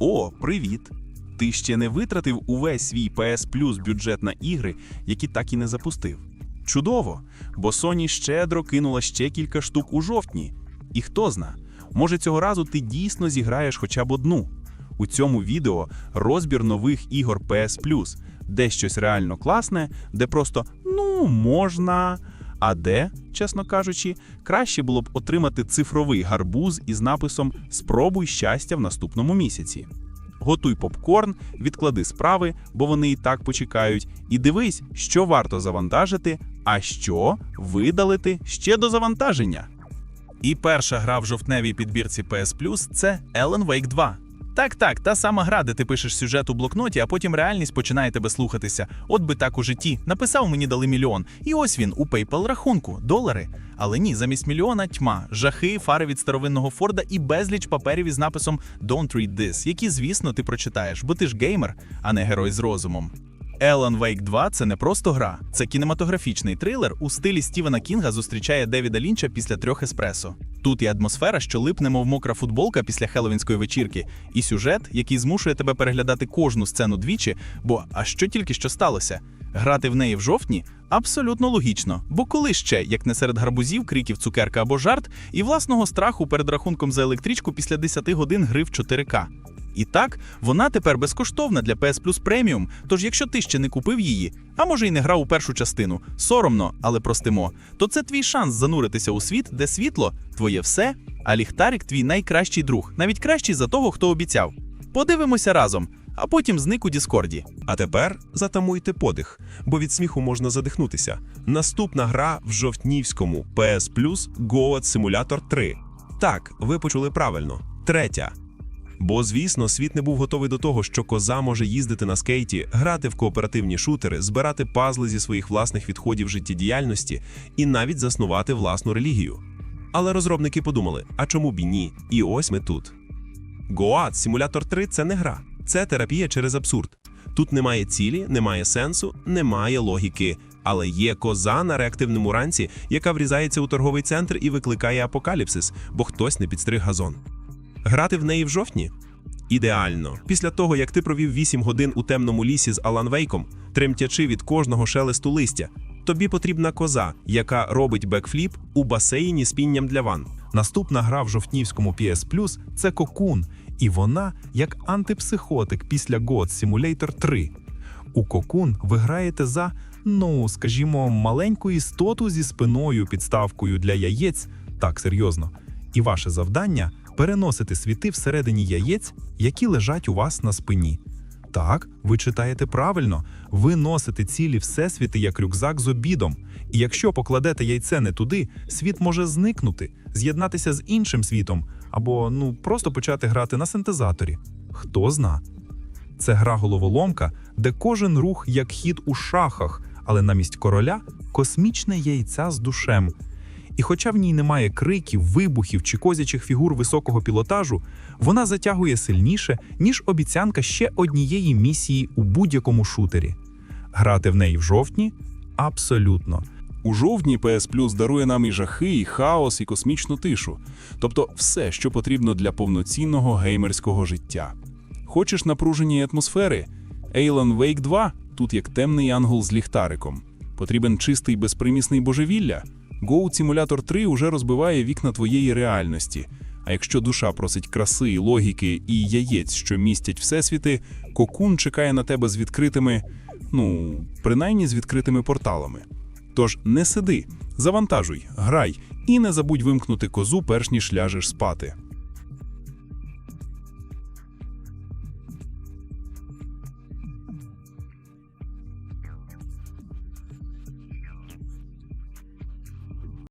О, привіт! Ти ще не витратив увесь свій PS Plus бюджет на ігри, які так і не запустив. Чудово! Бо Sony щедро кинула ще кілька штук у жовтні. І хто зна, може цього разу ти дійсно зіграєш хоча б одну. У цьому відео розбір нових ігор PS Plus, де щось реально класне, де просто ну можна. А де, чесно кажучи, краще було б отримати цифровий гарбуз із написом Спробуй щастя в наступному місяці. Готуй попкорн, відклади справи, бо вони і так почекають, і дивись, що варто завантажити, а що видалити ще до завантаження. І перша гра в жовтневій підбірці PS Plus – це Alan Wake 2. Так, так, та сама гра, де ти пишеш сюжет у блокноті, а потім реальність починає тебе слухатися. От би так у житті. Написав мені дали мільйон. І ось він у PayPal рахунку, долари. Але ні, замість мільйона тьма, жахи, фари від старовинного Форда і безліч паперів із написом Don't read this, які, звісно, ти прочитаєш, бо ти ж геймер, а не герой з розумом. Alan Wake 2 – це не просто гра, це кінематографічний трилер у стилі Стівена Кінга зустрічає Девіда Лінча після трьох еспресо. Тут є атмосфера, що липне, мов мокра футболка після хеловінської вечірки, і сюжет, який змушує тебе переглядати кожну сцену двічі, бо а що тільки що сталося? Грати в неї в жовтні абсолютно логічно, бо коли ще, як не серед гарбузів, криків, цукерка або жарт, і власного страху перед рахунком за електричку після 10 годин гри в 4К. І так, вона тепер безкоштовна для PS Plus Premium, тож якщо ти ще не купив її, а може й не грав у першу частину, соромно, але простимо, то це твій шанс зануритися у світ, де світло твоє все, а ліхтарик твій найкращий друг, навіть кращий за того, хто обіцяв. Подивимося разом, а потім зник у Діскорді. А тепер затамуйте подих, бо від сміху можна задихнутися. Наступна гра в жовтнівському PS Plus Goat Simulator 3. Так, ви почули правильно. Третя. Бо, звісно, світ не був готовий до того, що коза може їздити на скейті, грати в кооперативні шутери, збирати пазли зі своїх власних відходів життєдіяльності і навіть заснувати власну релігію. Але розробники подумали: а чому б і ні? І ось ми тут. Goat Simulator 3 це не гра, це терапія через абсурд. Тут немає цілі, немає сенсу, немає логіки. Але є коза на реактивному ранці, яка врізається у торговий центр і викликає апокаліпсис, бо хтось не підстриг газон. Грати в неї в жовтні? Ідеально. Після того, як ти провів 8 годин у темному лісі з Алан Вейком, тремтячи від кожного шелесту листя, тобі потрібна коза, яка робить бекфліп у басейні з пінням для ван. Наступна гра в жовтнівському PS Plus – це Кокун, і вона як антипсихотик після God Simulator 3. У Кокун ви граєте за, ну скажімо, маленьку істоту зі спиною, підставкою для яєць, так серйозно. І ваше завдання переносити світи всередині яєць, які лежать у вас на спині. Так, ви читаєте правильно, ви носите цілі всесвіти як рюкзак з обідом. І якщо покладете яйце не туди, світ може зникнути, з'єднатися з іншим світом, або ну просто почати грати на синтезаторі. Хто зна? Це гра головоломка, де кожен рух як хід у шахах, але намість короля космічне яйця з душем. І хоча в ній немає криків, вибухів чи козячих фігур високого пілотажу, вона затягує сильніше, ніж обіцянка ще однієї місії у будь-якому шутері. Грати в неї в жовтні абсолютно. У жовтні PS Plus дарує нам і жахи, і хаос, і космічну тишу, тобто все, що потрібно для повноцінного геймерського життя. Хочеш напружені атмосфери? Alan Wake 2 тут як темний ангел з ліхтариком. Потрібен чистий безпримісний божевілля. Goat Simulator 3 уже розбиває вікна твоєї реальності. А якщо душа просить краси, логіки і яєць, що містять всесвіти, кокун чекає на тебе з відкритими, ну, принаймні з відкритими порталами. Тож не сиди, завантажуй, грай і не забудь вимкнути козу, перш ніж ляжеш спати.